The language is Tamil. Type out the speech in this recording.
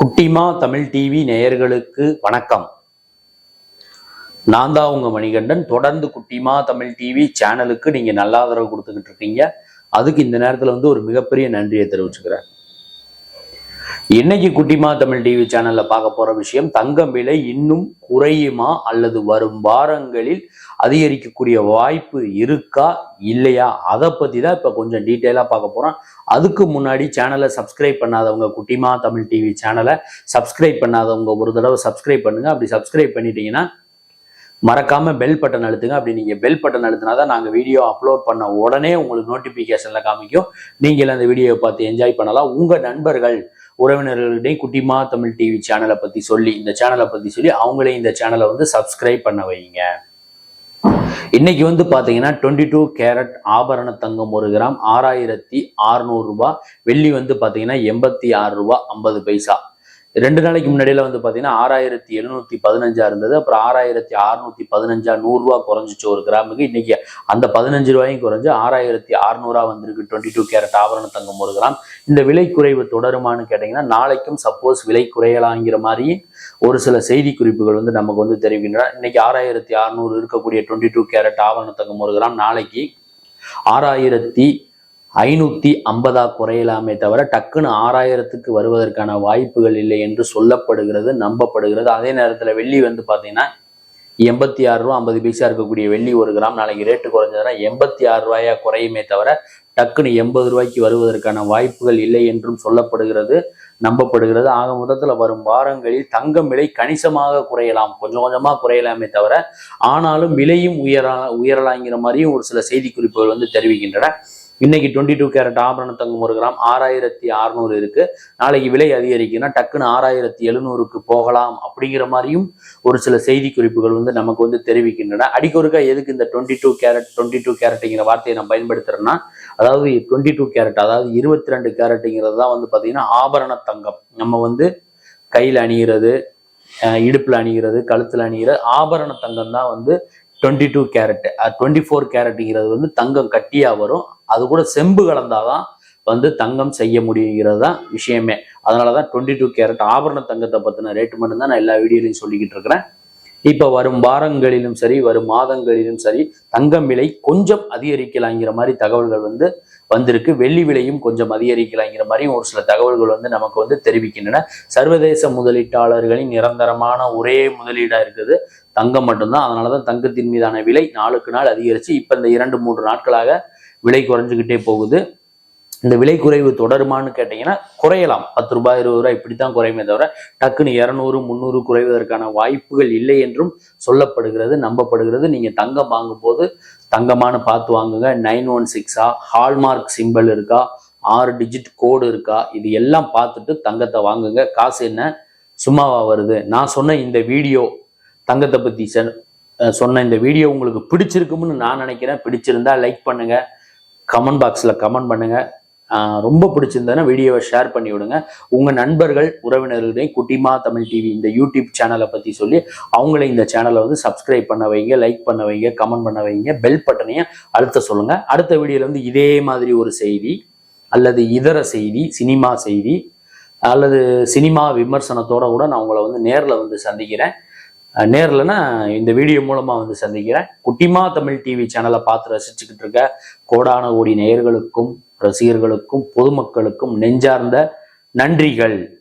குட்டிமா தமிழ் டிவி நேயர்களுக்கு வணக்கம். நான் தான் உங்க மணிகண்டன். தொடர்ந்து குட்டிமா தமிழ் டிவி சேனலுக்கு நீங்க நல்ல ஆதரவு கொடுத்துக்கிட்டு இருக்கீங்க. அதுக்கு இந்த நேரத்துல வந்து ஒரு மிகப்பெரிய நன்றியை தெரிவிச்சுக்கிறேன். இன்னைக்கு குட்டிமா தமிழ் டிவி சேனல்ல பார்க்க போற விஷயம் தங்கம் விலை இன்னும் குறையுமா அல்லது வரும் வாரங்களில் அதிகரிக்கக்கூடிய வாய்ப்பு இருக்கா இல்லையா? அதை பத்தி தான் இப்ப கொஞ்சம் டீட்டெயிலா பார்க்க போறோம். அதுக்கு முன்னாடி சேனலை சப்ஸ்கிரைப் பண்ணாதவங்க குட்டிமா தமிழ் டிவி சேனலை சப்ஸ்கிரைப் பண்ணாதவங்க ஒரு தடவை சப்ஸ்கிரைப் பண்ணுங்க. அப்படி சப்ஸ்கிரைப் பண்ணிட்டீங்கன்னா மறக்காம பெல் பட்டன் அழுத்துங்க. அப்படி நீங்க பெல் பட்டன் அழுத்தினா தான் நாங்க வீடியோ அப்லோட் பண்ண உடனே உங்களுக்கு நோட்டிபிகேஷன்ல காமிக்கும். நீங்கள் அந்த வீடியோவை பார்த்து என்ஜாய் பண்ணலாம். உங்க நண்பர்கள் உறவினர்களிடையே குட்டிமா தமிழ் டிவி சேனலை பத்தி சொல்லி இந்த சேனலை பத்தி சொல்லி அவங்களே இந்த சேனலை வந்து சப்ஸ்கிரைப் பண்ண வைங்க. இன்னைக்கு வந்து பாத்தீங்கன்னா டுவெண்ட்டி டூ கேரட் ஆபரண தங்கம் ஒரு கிராம் ஆறாயிரத்தி அறுநூறு ரூபாய். வெள்ளி வந்து பாத்தீங்கன்னா எண்பத்தி ஆறு ரூபாய் ஐம்பது பைசா. ரெண்டு நாளைக்கு முன்னாடியில் வந்து பார்த்தீங்கன்னா ஆறாயிரத்தி எழுநூத்தி பதினஞ்சா இருந்தது. அப்புறம் ஆறாயிரத்தி அறுநூத்தி பதினஞ்சா நூறுரூவா குறைஞ்சிச்சு ஒரு கிராமுக்கு. இன்னைக்கு அந்த பதினஞ்சு ரூபாயும் குறைஞ்சு ஆறாயிரத்தி அறுநூறா வந்திருக்கு டுவெண்ட்டி டூ கேரட் ஆபரண தங்கம் ஒரு கிராம். இந்த விலை குறைவு தொடருமான்னு கேட்டிங்கன்னா நாளைக்கும் சப்போஸ் விலை குறையலாங்கிற மாதிரி ஒரு சில செய்தி குறிப்புகள் வந்து நமக்கு வந்து தெரிவிக்கின்றன. இன்னைக்கு ஆறாயிரத்தி அறுநூறு இருக்கக்கூடிய டுவெண்ட்டி டூ கேரட் ஆபரண தங்கம் ஒரு கிராம். நாளைக்கு ஆறாயிரத்தி ஐநூத்தி ஐம்பதா குறையலாமே தவிர டக்குன்னு ஆறாயிரத்துக்கு வருவதற்கான வாய்ப்புகள் இல்லை என்று சொல்லப்படுகிறது நம்பப்படுகிறது. அதே நேரத்தில் வெள்ளி வந்து பார்த்தீங்கன்னா எண்பத்தி ஆறு ரூபா ஐம்பது பைசா இருக்கக்கூடிய வெள்ளி ஒரு கிராம் நாளைக்கு ரேட்டு குறைஞ்சதுன்னா எண்பத்தி ஆறு ரூபாயா குறையுமே தவிர டக்குன்னு எண்பது ரூபாய்க்கு வருவதற்கான வாய்ப்புகள் இல்லை என்றும் சொல்லப்படுகிறது நம்பப்படுகிறது. ஆக மொத்தத்தில் வரும் வாரங்களில் தங்கம் விலை கணிசமாக குறையலாம். கொஞ்சம் கொஞ்சமாக குறையலாமே தவிர ஆனாலும் விலையும் உயரா உயரலாங்கிற மாதிரியும் ஒரு சில செய்தி குறிப்புகள் வந்து தெரிவிக்கின்றன. இன்னைக்கு டுவெண்ட்டி டூ கேரட் ஆபரண தங்கம் ஒரு கிராம் ஆறாயிரத்தி அறுநூறு இருக்கு. நாளைக்கு விலை அதிகரிக்குன்னா டக்குன்னு ஆறாயிரத்தி எழுநூறுக்கு போகலாம் அப்படிங்கிற மாதிரியும் ஒரு சில செய்தி குறிப்புகள் வந்து நமக்கு வந்து தெரிவிக்கின்றன. அடிக்கொருக்கா எதுக்கு இந்த twenty two carat twenty two கேரட்டுங்கிற வார்த்தையை நான் பயன்படுத்துறேன்னா அதாவது டுவெண்ட்டி டூ கேரட் அதாவது இருபத்தி ரெண்டு கேரட்டுங்கிறது தான் வந்து பார்த்தீங்கன்னா ஆபரண தங்கம். நம்ம வந்து கையில் அணிகிறது இடுப்பில் அணிகிறது கழுத்தில் அணிகிறது ஆபரண தங்கம் தான் வந்து twenty two carat twenty four கேரட்டுங்கிறது வந்து தங்கம் கட்டியாக வரும். அது கூட செம்பு கலந்தாதான் வந்து தங்கம் செய்ய முடியுங்கிறது தான் விஷயமே. அதனால தான் டுவெண்ட்டி டூ கேரட் ஆபரண தங்கத்தை பற்றின ரேட்டு மட்டும்தான் நான் எல்லா வீடியோலையும் சொல்லிக்கிட்டு இருக்கிறேன். இப்போ வரும் வாரங்களிலும் சரி வரும் மாதங்களிலும் சரி தங்கம் விலை கொஞ்சம் அதிகரிக்கலாங்கிற மாதிரி தகவல்கள் வந்து வந்திருக்கு. வெள்ளி விலையும் கொஞ்சம் அதிகரிக்கலாங்கிற மாதிரியும் ஒரு சில தகவல்கள் வந்து நமக்கு வந்து தெரிவிக்கின்றன. சர்வதேச முதலீட்டாளர்களின் நிரந்தரமான ஒரே முதலீடாக இருக்குது. தங்கம் மட்டும்தான். அதனாலதான் தங்கத்தின் மீதான விலை நாளுக்கு நாள் அதிகரித்து இப்போ இந்த இரண்டு மூன்று நாட்களாக விலை குறைஞ்சிக்கிட்டே போகுது. இந்த விலை குறைவு தொடருமான்னு கேட்டீங்கன்னா குறையலாம். பத்து ரூபாய் இருபது ரூபாய் இப்படித்தான் குறையுமே தவிர டக்குன்னு இரநூறு முந்நூறு குறைவதற்கான வாய்ப்புகள் இல்லை என்றும் சொல்லப்படுகிறது நம்பப்படுகிறது. நீங்க தங்கம் வாங்கும்போது தங்கமான பார்த்து வாங்குங்க. நைன் ஒன் சிக்ஸா? ஹால்மார்க் சிம்பிள் இருக்கா? ஆறு டிஜிட் கோடு இருக்கா? இது எல்லாம் பார்த்துட்டு தங்கத்தை வாங்குங்க. காசு என்ன? சும்மாவா வருது. நான் சொன்ன இந்த வீடியோ தங்கத்தை பத்தி சொன்ன இந்த வீடியோ உங்களுக்கு பிடிச்சிருக்கும்னு நான் நினைக்கிறேன். பிடிச்சிருந்தா லைக் பண்ணுங்க. கமெண்ட் பாக்ஸில் கமெண்ட் பண்ணுங்கள் ரொம்ப பிடிச்சிருந்ததுன்னா வீடியோவை ஷேர் பண்ணி விடுங்க. உங்க நண்பர்கள் உறவினர்களையும் குட்டிமா தமிழ் டிவி இந்த யூடியூப் சேனலை பத்தி சொல்லி அவங்கள இந்த சேனலை வந்து சப்ஸ்கிரைப் பண்ண வைங்க லைக் பண்ண வைங்க கமெண்ட் பண்ண வைங்க பெல் பட்டனையும் அழுத்த சொல்லுங்க. அடுத்த வீடியோல வந்து இதே மாதிரி ஒரு செய்தி அல்லது இதர செய்தி சினிமா செய்தி அல்லது சினிமா விமர்சனத்தோட கூட நான் உங்களை வந்து நேரில் வந்து சந்திக்கிறேன். நேர்லனா இந்த வீடியோ மூலமாக வந்து சந்திக்கிறேன். குட்டிமா தமிழ் டிவி சேனலை பார்த்து ரசிச்சுக்கிட்டு இருக்க கோடான கோடி நேயர்களுக்கும் ரசிகர்களுக்கும் பொதுமக்களுக்கும் நெஞ்சார்ந்த நன்றிகள்.